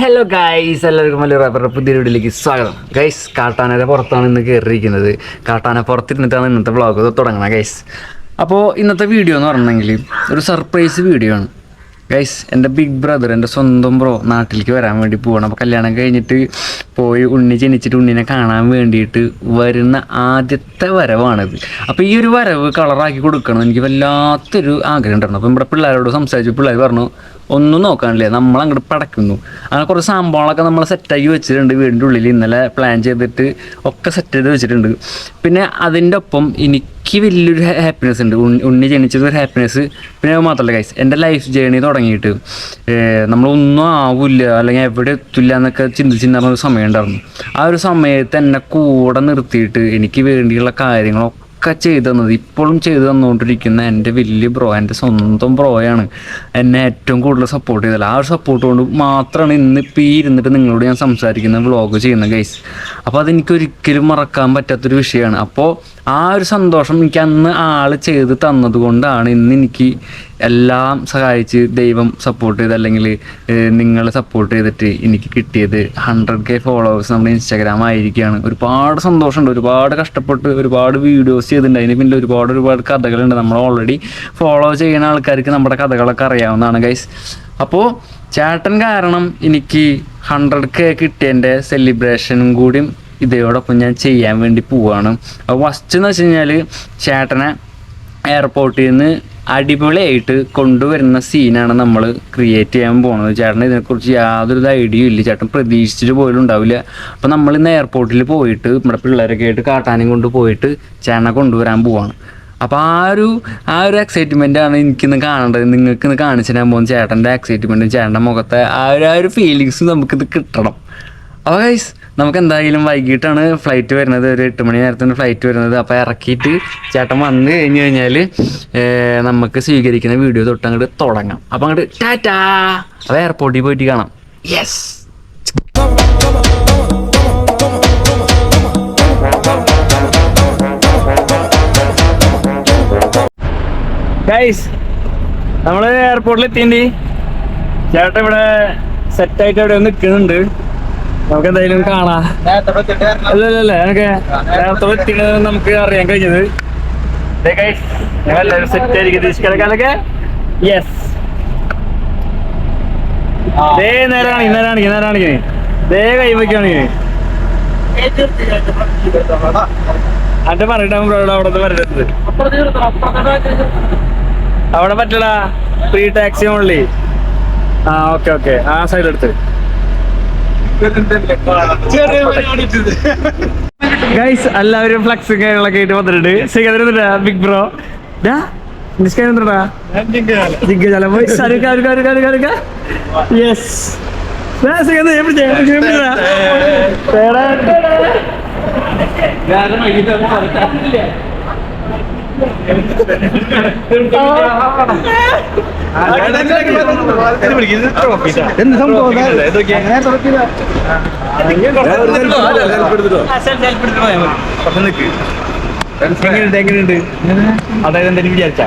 Hello guys എല്ലാവർക്കും വലിയ റബ്ബറുടെ പുതിയ വീട്ടിലേക്ക് സ്വാഗതം. ഗൈസ് കാട്ടാനയുടെ പുറത്താണ് ഇന്ന് കയറിയിരിക്കുന്നത്. കാട്ടാന പുറത്തിരുന്നിട്ടാണ് ഇന്നത്തെ വ്ളോഗ് തുടങ്ങണം ഗൈസ് അപ്പോൾ ഇന്നത്തെ വീഡിയോ എന്ന് പറഞ്ഞെങ്കിൽ ഒരു സർപ്രൈസ് വീഡിയോ ആണ്. ഗൈസ് എന്റെ ബിഗ് ബ്രദർ എന്റെ സ്വന്തം ബ്രോ നാട്ടിലേക്ക് വരാൻ വേണ്ടി പോവാണ്. അപ്പോൾ കല്യാണം കഴിഞ്ഞിട്ട് പോയി ഉണ്ണി ജനിച്ചിട്ട് ഉണ്ണിനെ കാണാൻ വേണ്ടിയിട്ട് വരുന്ന ആദ്യത്തെ വരവാണിത്. അപ്പോൾ ഈ ഒരു വരവ് കളറാക്കി കൊടുക്കണം എനിക്ക് വല്ലാത്തൊരു ആഗ്രഹം ഉണ്ടായിരുന്നു. അപ്പോൾ ഇവിടെ പിള്ളേരോട് സംസാരിച്ചു പിള്ളേർ പറഞ്ഞു ഒന്നും നോക്കാനില്ല. നമ്മൾ അങ്ങോട്ട് പടക്കുന്നു. അങ്ങനെ കുറച്ച് സംഭവങ്ങളൊക്കെ നമ്മൾ സെറ്റാക്കി വെച്ചിട്ടുണ്ട് വീടിന്റെ ഉള്ളിൽ ഇന്നലെ പ്ലാൻ ചെയ്തിട്ട് ഒക്കെ സെറ്റ് ചെയ്ത് വെച്ചിട്ടുണ്ട്. പിന്നെ അതിന്റെ ഒപ്പം എനിക്ക് വലിയൊരു ഹാപ്പിനെസ് ഉണ്ട്. ഉണ്ണി ഉണ്ണി ജനിച്ചത് ഒരു ഹാപ്പിനെസ് പിന്നെ മാത്രമല്ല കൈസ് എന്റെ ലൈഫ് ജേണി തുടങ്ങിയിട്ട് നമ്മളൊന്നും ആവില്ല. അല്ലെങ്കിൽ എവിടെ എത്തില്ല എന്നൊക്കെ ചിന്തിച്ചിരുന്ന ഒരു സമയം ഉണ്ടായിരുന്നു. ആ ഒരു സമയത്ത് എന്നെ കൂടെ നിർത്തിയിട്ട് എനിക്ക് വേണ്ടിയുള്ള കാര്യങ്ങളൊക്കെ ഒക്കെ ചെയ്തു തന്നത് ഇപ്പോഴും ചെയ്തു തന്നുകൊണ്ടിരിക്കുന്ന എന്റെ വലിയ ബ്രോ എന്റെ സ്വന്തം ബ്രോയാണ് എന്നെ ഏറ്റവും കൂടുതൽ സപ്പോർട്ട് ചെയ്തത്. ആ ഒരു സപ്പോർട്ട് കൊണ്ട് മാത്രമാണ് ഇന്ന് ഇപ്പം ഈ ഇരുന്നിട്ട് നിങ്ങളോട് ഞാൻ സംസാരിക്കുന്ന വ്ളോഗ് ചെയ്യുന്ന ഗൈസ് അപ്പോൾ അതെനിക്ക് ഒരിക്കലും മറക്കാൻ പറ്റാത്തൊരു വിഷയമാണ്. അപ്പോൾ ആ ഒരു സന്തോഷം എനിക്ക് അന്ന് ആൾ ചെയ്ത് തന്നത് കൊണ്ടാണ് ഇന്ന് എനിക്ക് എല്ലാം സഹായിച്ച് ദൈവം സപ്പോർട്ട് ചെയ്ത് അല്ലെങ്കിൽ നിങ്ങൾ സപ്പോർട്ട് ചെയ്തിട്ട് എനിക്ക് കിട്ടിയത് ഹൺഡ്രഡ് കെ ഫോളോവേഴ്സ് നമ്മുടെ ഇൻസ്റ്റാഗ്രാം ആയിരിക്കുകയാണ്. ഒരുപാട് സന്തോഷമുണ്ട്. ഒരുപാട് കഷ്ടപ്പെട്ട് ഒരുപാട് വീഡിയോസ് ചെയ്തിട്ടുണ്ട്. അതിന് പിന്നിൽ ഒരുപാട് ഒരുപാട് കഥകളുണ്ട്. നമ്മൾ ഓൾറെഡി ഫോളോ ചെയ്യുന്ന ആൾക്കാർക്ക് നമ്മുടെ കഥകളൊക്കെ അറിയാവുന്നതാണ് ഗൈസ് അപ്പോൾ ചേട്ടൻ കാരണം എനിക്ക് ഹൺഡ്രഡ് കെ കിട്ടിയതിന്റെ സെലിബ്രേഷനും കൂടി ഇതോടൊപ്പം ഞാൻ ചെയ്യാൻ വേണ്ടി പോവാണ്. അപ്പോൾ ഫസ്റ്റ് എന്ന് വെച്ച് കഴിഞ്ഞാൽ ചേട്ടനെ എയർപോർട്ടിൽ നിന്ന് അടിപൊളിയായിട്ട് കൊണ്ടുവരുന്ന സീനാണ് നമ്മൾ ക്രിയേറ്റ് ചെയ്യാൻ പോകുന്നത് ചേട്ടന് ഇതിനെക്കുറിച്ച് യാതൊരു ഐഡിയയും ഇല്ല. ചേട്ടൻ പ്രതീക്ഷിച്ചിട്ട് പോലും ഉണ്ടാവില്ല. അപ്പോൾ നമ്മൾ ഇന്ന് എയർപോർട്ടിൽ പോയിട്ട് നമ്മുടെ പിള്ളേരൊക്കെ ആയിട്ട് കാട്ടാനും കൊണ്ട് പോയിട്ട് ചേട്ടനെ കൊണ്ടുവരാൻ പോവാണ്. അപ്പോൾ ആ ഒരു ആ ഒരു എക്സൈറ്റ്മെന്റാണ് എനിക്കിന്ന് കാണേണ്ടത്. നിങ്ങൾക്ക് ഇന്ന് കാണിച്ചു തരാൻ പോകുന്ന ചേട്ടന്റെ എക്സൈറ്റ്മെന്റും ചേട്ടന്റെ മുഖത്തെ ആ ഒരു ആ ഒരു ഫീലിങ്സും നമുക്കിത് കിട്ടണം. അപ്പോൾ ഗൈസ് നമുക്ക് എന്തായാലും വൈകിട്ടാണ് ഫ്ലൈറ്റ് വരുന്നത്. ഒരു എട്ട് മണി നേരത്തിന് ഫ്ലൈറ്റ് വരുന്നത്. അപ്പോൾ ഇറക്കിയിട്ട് ചേട്ടൻ വന്ന് കഴിഞ്ഞ് കഴിഞ്ഞാൽ നമുക്ക് സ്വീകരിക്കുന്ന വീഡിയോ തൊട്ട് അങ്ങോട്ട് തുടങ്ങാം. അപ്പോൾ അങ്ങോട്ട് ടാറ്റാ! അപ്പോൾ എയർപോർട്ടിൽ പോയിട്ട് കാണാം. യെസ് ഗൈസ് നമ്മൾ എയർപോർട്ടിൽ എത്തിയിട്ടുണ്ട്. ചേട്ടൻ ഇവിടെ സെറ്റായിട്ട് അവിടെ നിൽക്കുന്നുണ്ട്. നമുക്ക് എന്തായാലും കാണാം അല്ല അല്ല അല്ല നമുക്ക് നേരത്തെ എത്തിയത് നമുക്ക് അറിയാൻ കഴിഞ്ഞത്. ഞങ്ങളെല്ലാവരും സെറ്റ് ആയിരിക്കും തിരിച്ചിടക്കാലൊക്കെ യെസ് ദേ നേരാണ് നേരാണ് നേരാണ് ദേ കൈവയ്ക്കാണ് അന്റെ പറഞ്ഞിട്ടാ അവിടെ പറഞ്ഞത് അവിടെ പറ്റടാ? ഫ്രീ ടാക്സി ഓൺലി ആ ഓക്കെ ഓക്കെ ആ സൈഡ് എടുത്ത്. ഗൈസ് എല്ലാവരും ഫ്ലക്സും കാര്യങ്ങളൊക്കെ ആയിട്ട് വന്നിട്ടുണ്ട്. സിഗതരുന്നുണ്ടാ ബിഗ് ബ്രോ ഡാ നിസ്കാരുന്നുണ്ടാ ജിഗ്ഗജാല പോയി സരുക അരുക അരുക അരുക അരുക യെസ് സിഗത് എന്ത് സംഭവം? എങ്ങനെയുണ്ട് എങ്ങനെയുണ്ട്? അതായത് എന്തെങ്കിലും വിചാരിച്ചാ.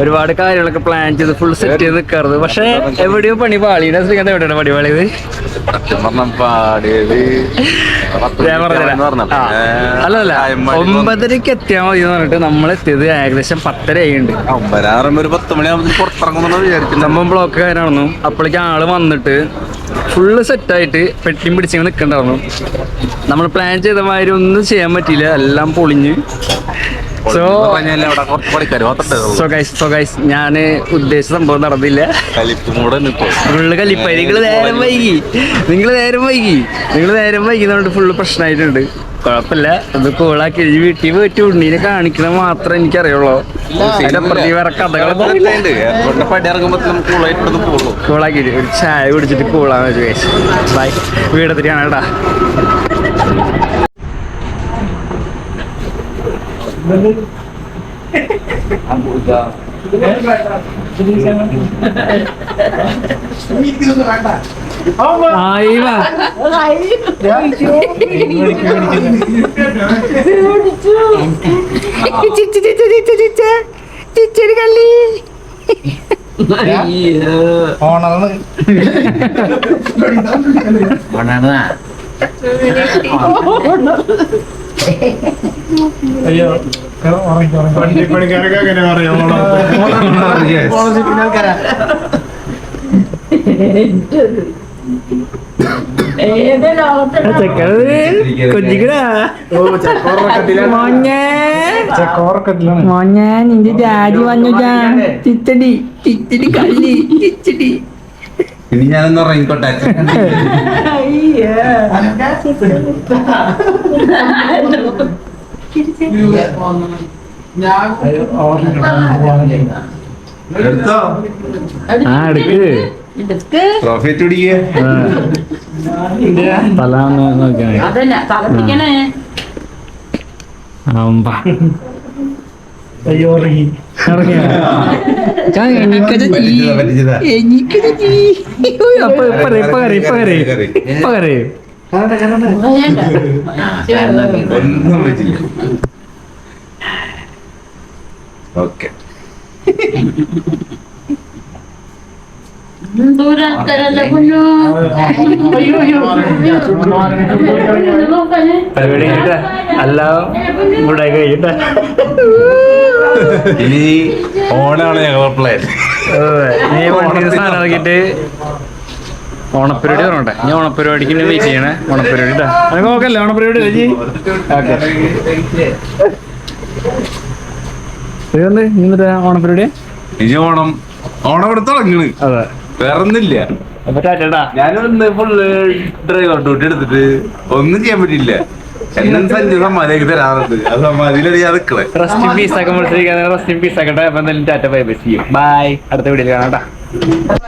ഒരുപാട് കാര്യങ്ങളൊക്കെ പ്ലാൻ ചെയ്ത് ഫുൾ സെറ്റ് ചെയ്ത് നിൽക്കാറുണ്ട് പക്ഷെ എവിടെയോ പണി പാളിയുടെ ശ്രീകാന്ത് എവിടെയാണ് പണി പാളിയത്. അല്ലല്ല ഒമ്പതരക്ക് എത്തിയാൽ മതി എന്ന് പറഞ്ഞിട്ട് നമ്മൾ എത്തിയത് ഏകദേശം പത്തര നമ്മൾ സംഭവം ബ്ലോക്ക് കാര്യമാണെന്നു അപ്പോഴേക്ക് ആൾ വന്നിട്ട് ഫുള്ള് സെറ്റായിട്ട് പെട്ടിയും പിടിച്ചിങ്ങനെ നിൽക്കണ്ടായിരുന്നു നമ്മൾ പ്ലാൻ ചെയ്ത മാതിരി ഒന്നും ചെയ്യാൻ പറ്റിയില്ല. എല്ലാം പൊളിഞ്ഞ് മാത്രമേ സോ ഗൈസ് സോ ഗൈസ് ഞാൻ ഉദ്ദേശിച്ച സംഭവം നടന്നില്ല. ഫുള്ള് കലിപ്പായി. നിങ്ങൾ നേരം വൈകി. നിങ്ങൾ നേരം വൈകി. നിങ്ങൾ നേരം വൈകുന്നതുകൊണ്ട് ഫുള്ള് പ്രശ്നമായിട്ടുണ്ട് കുഴപ്പമില്ല. അത് കൂളാക്കി വീട്ടിൽ പോയിട്ട് ഉണ്ണീനെ കാണിക്കണ മാത്രമേ എനിക്കറിയുള്ളൂ. കൂളാക്കി ഒരു ചായ കുടിച്ചിട്ട് കൂളാന്ന് വെച്ചു ബൈ വീടെത്തിരിയാണ് കേട്ടാ ആയി വാ ചിച്ചടി കള്ളി പണിക്കാരൊക്കെ അങ്ങനെ പറയാം കൊഞ്ചിക്കടാ. മോഞ്ഞേ. മോഞ്ഞേ നിന്റെ ഡാഡി വന്നുജാ ചിത്തടി ചിത്തടി കള്ളി ചിച്ചടി. ഇനി ഞാനൊന്ന് ഇറങ്ങിക്കോട്ടെ എടുത്തോ? ആ എടുക്ക്. പ്രോഫിറ്റ് തല അയ്യോ ഓക്കെ. പരിപാടി കഴിഞ്ഞിട്ടാ? അല്ല ഇവിടെ കഴിഞ്ഞിട്ടാ? ഇനി ഓണാണ് ഞങ്ങളുടെ പ്ലാൻ നീ വണ്ടിയിൽ സാധനം ഇറക്കിയിട്ട് ഓണപ്പരിപാടി പറഞ്ഞോട്ടെ ഞാൻ ഓണപ്പരിപാടിക്ക് വെയിറ്റ് ചെയ്യണേ. ഓണപ്പരിപാടി അത് നോക്കല്ലേ ഓണപ്പരിപാടി ചേച്ചി ഓക്കെ. ഇതെന്ത്? ഇന്നത്തെ ഓണപ്പരിപാടി? ഇനി ഓണം. ഓണം ഇവിടെ തുടങ്ങണ്. അതെ. വേറെ ഒന്നുമില്ല അപ്പൊ ടാറ്റടാ ഞാനൊന്ന് ഫുള്ള് ഡ്രൈവർ ഡ്യൂട്ടി എടുത്തിട്ട് ഒന്നും ചെയ്യാൻ പറ്റില്ല എന്തായാലും ടാറ്റ ബൈ ബൈ. ചെയ്യും ബൈ അടുത്ത വീഡിയോയിൽ കാണാം.